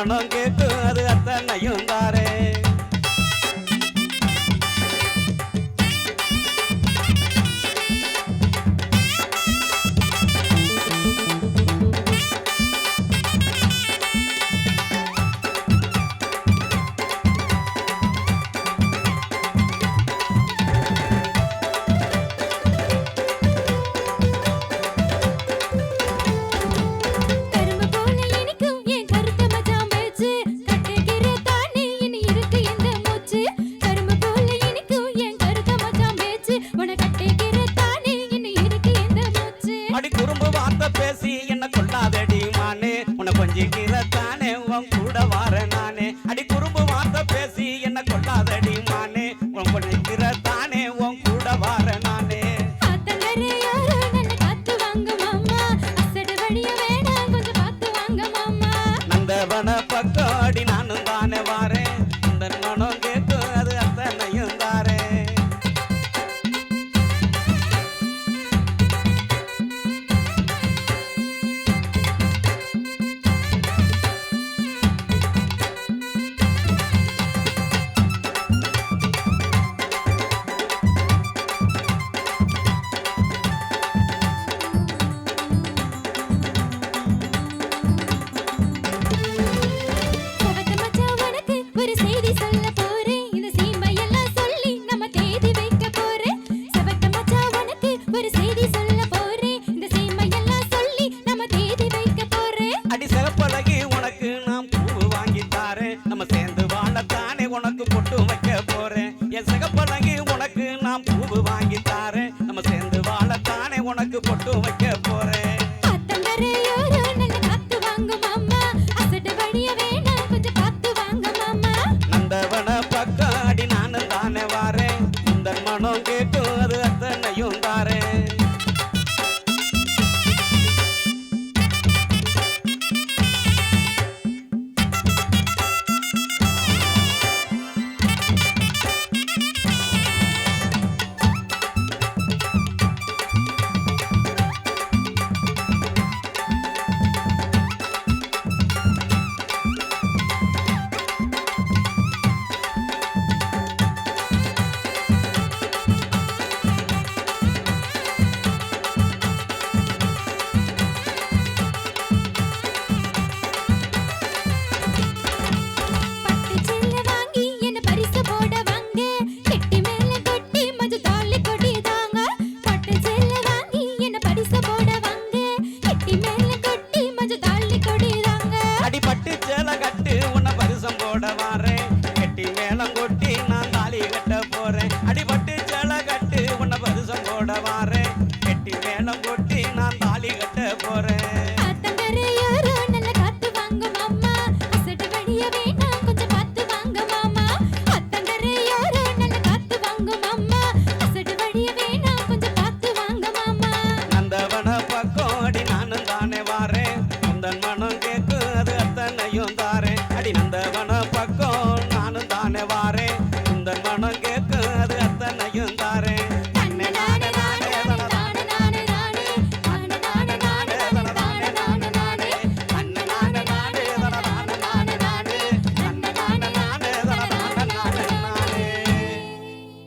மனம் கேட்க அடிக்கிற தானே உன் கூட வார நானே. அடி குறும்பு வார்த்தை பேசி என்ன கொள்ளாதடி மானே உன் நினைக்கிற தானே உன் கூட வார நானே. நந்தவன பக்காடி நானும் வாங்கித்தார. ನೋಡವಾರ